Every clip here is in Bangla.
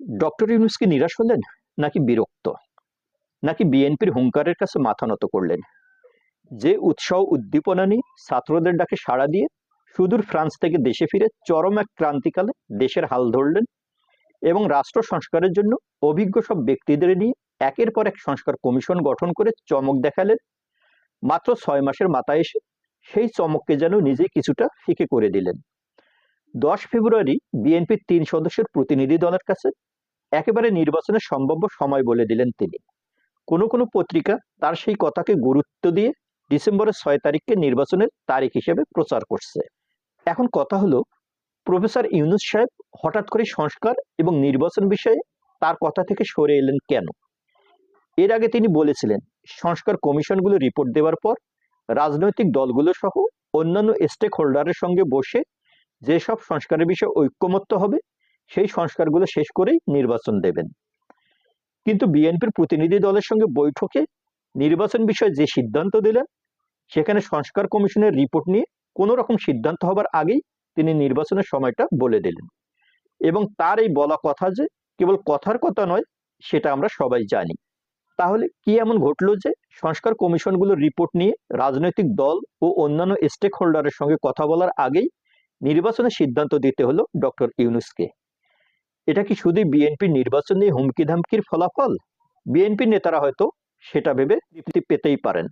ডক্টর ইউনুস কি নিরাশ হলেন নাকি বিরক্ত? নাকি বিএনপির হুঙ্কারের কাছে মাথা নত করলেন? যে উৎসাহ উদ্দীপনা নিয়ে ছাত্রদের ডাকে সাড়া দিয়ে সুদূর ফ্রান্স থেকে দেশে ফিরে চরম এক ক্রান্তিকালে দেশের হাল ধরলেন এবং রাষ্ট্র সংস্কারের জন্য অভিজ্ঞ সব ব্যক্তিদের নিয়ে একের পর এক সংস্কার কমিশন গঠন করে চমক দেখালেন, মাত্র ছয় মাসের মাথায় এসে সেই চমককে যেন নিজে কিছুটা ফিকে করে দিলেন। দশ ফেব্রুয়ারি বিএনপির তিন সদস্যের প্রতিনিধি দলের কাছে একেবারে নির্বাচনের সম্ভাব্য সময় বলে দিলেন তিনি। কোনো কোনো পত্রিকা তার সেই কথাকে গুরুত্ব দিয়ে ডিসেম্বরের ছয় তারিখকে নির্বাচনের তারিখ হিসেবে প্রচার করছে। এখন কথা হলো, প্রফেসর ইউনুস সাহেব হঠাৎ করে সংস্কার এবং নির্বাচন বিষয়ে তার কথা থেকে সরে এলেন কেন? এর আগে তিনি বলেছিলেন, সংস্কার কমিশনগুলো রিপোর্ট দেওয়ার পর রাজনৈতিক দলগুলো সহ অন্যান্য স্টেক হোল্ডারের সঙ্গে বসে যেসব সংস্কারের বিষয়ে ঐক্যমত্য হবে, সেই সংস্কারগুলো শেষ করেই নির্বাচন দেবেন। কিন্তু বিএনপির প্রতিনিধি দলের সঙ্গে বৈঠকে নির্বাচন বিষয়ে যে সিদ্ধান্ত দিলেন, সেখানে সংস্কার কমিশনের রিপোর্ট নিয়ে কোনো রকম সিদ্ধান্ত হবার আগেই তিনি নির্বাচনের সময়টা বলে দিলেন। এবং তার এই বলা কথা যে কেবল কথার কথা নয়, সেটা আমরা সবাই জানি। তাহলে কি এমন ঘটলো যে সংস্কার কমিশনগুলোর রিপোর্ট নিয়ে রাজনৈতিক দল ও অন্যান্য স্টেক হোল্ডারের সঙ্গে কথা বলার আগেই নির্বাচনের সিদ্ধান্ত দিতে হলো ডক্টর ইউনুসকে। এটা কি শুধু বিএনপির নির্বাচন নিয়ে হুমকি ধামকির ফলাফল? বিএনপি নেতারা হয়তো সেটা ভেবে তৃপ্তি পেতেই পারেন।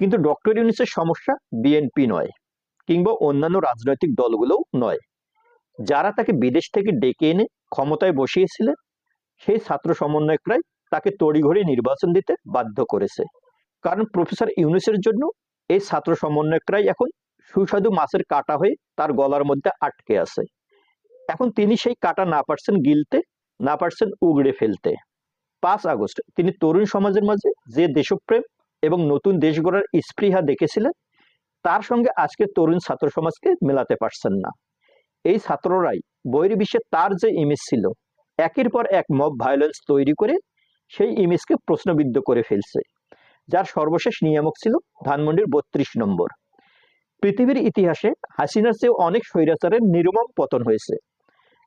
কিন্তু ডক্টর ইউনুসের সমস্যা বিএনপি নয়, কিংবা অন্যান্য রাজনৈতিক দলগুলোও নয়। যারা তাকে বিদেশ থেকে ডেকে এনে ক্ষমতায় বসিয়েছিলেন, সেই ছাত্র সমন্বয়করাই তাকে তড়িঘড়ি নির্বাচন দিতে বাধ্য করেছে। কারণ প্রফেসর ইউনুসের জন্য এই ছাত্র সমন্বয়করাই এখন সুস্বাদু মাছের কাটা হয়ে তার গলার মধ্যে আটকে আছে। এখন তিনি সেই কাটা না পারছেন গিলতে, না পারছেন উগড়ে ফেলতে। পাঁচ আগস্ট, তিনি তরুণ সমাজের মাঝে যে দেশপ্রেম এবং নতুন দেশ গড়ার স্পৃহা দেখেছিলেন, তার সঙ্গে আজকে তরুণ ছাত্র সমাজকে মেলাতে পারছেন না। এই ছাত্ররাই বহির্বিশ্বে তার যে ইমেজ ছিল, একের পর এক মব ভায়োলেন্স তৈরি করে সেই ইমেজকে প্রশ্নবিদ্ধ করে ফেলছে, যার সর্বশেষ নিয়ামক ছিল ধানমন্ডির বত্রিশ নম্বর। পৃথিবীর ইতিহাসে হাসিনার চেয়ে অনেক স্বৈরাচারের নির্মম পতন হয়েছে।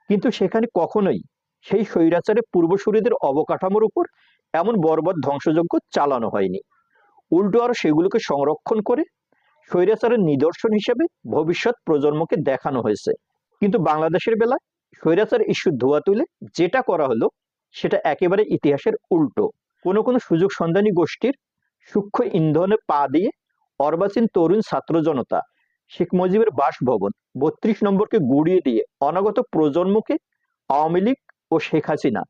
কিন্তু সেখানে কখনোই সেই স্বৈরাচারের পূর্বসূরীদের অবকাঠামোর উপর এমন বর্বর ধ্বংসযজ্ঞ চালানো হয়নি। উল্টো আরও সেগুলোকে সংরক্ষণ করে স্বৈরাচারের নিদর্শন হিসেবে ভবিষ্যৎ প্রজন্মকে দেখানো হয়েছে। কিন্তু বাংলাদেশের বেলায় স্বৈরাচার ইস্যু ধোয়া তুলে যেটা করা হলো, সেটা একেবারে ইতিহাসের উল্টো। কোনো কোনো সুযোগ সন্ধানী গোষ্ঠীর সূক্ষ্ম ইন্ধনে পা দিয়ে অর্বাচীন তরুণ ছাত্র জনতা, শেখ মুজিবের বাসভবন বত্রিশ নম্বরকে গুড়িয়ে দিয়ে অনাগত প্রজন্মকে আওয়ামী লীগ ও শেখ হাসিনা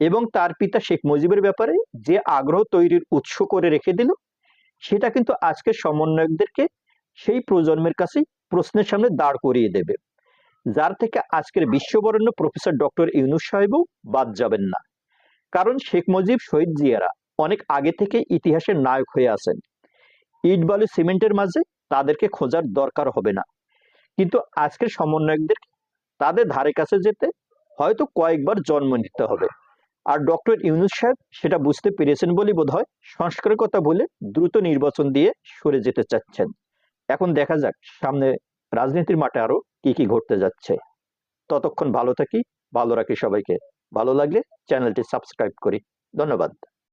এবং তার পিতা শেখ মুজিবের ব্যাপারে যে আগ্রহ তৈরির উৎস করে রেখে দিল, সেটা কিন্তু আজকের সমন্বয়কদেরকে সেই প্রজন্মের কাছেই প্রশ্নের সামনে দাঁড় করিয়ে দেবে। যার থেকে আজকের বিশ্ববরণ্য প্রফেসর ডক্টর ইউনুস সাহেবও বাদ যাবেন না। কারণ শেখ মুজিব, শহীদ জিয়ারা অনেক আগে থেকে ইতিহাসের নায়ক হয়ে আছেন। ইট বালু সিমেন্টের মাঝে তাদেরকে খোঁজার দরকার হবে না। কিন্তু আজকের সমন্বয়কদের তাদের ধারে কাছে যেতে হয়তো কয়েকবার জন্ম নিতে হবে। আর ডক্টর ইউনুস সাহেব সেটা বুঝতে পেরেছেন বলেই বোধ হয় সংস্কারের কথা বলে দ্রুত নির্বাচন দিয়ে সরে যেতে চাচ্ছেন। এখন দেখা যাক সামনে রাজনীতির মাঠে আরও কি কি ঘটতে যাচ্ছে। ততক্ষণ ভালো থাকি, ভালো রাখি সবাইকে। ভালো লাগলে চ্যানেলটি সাবস্ক্রাইব করি। ধন্যবাদ।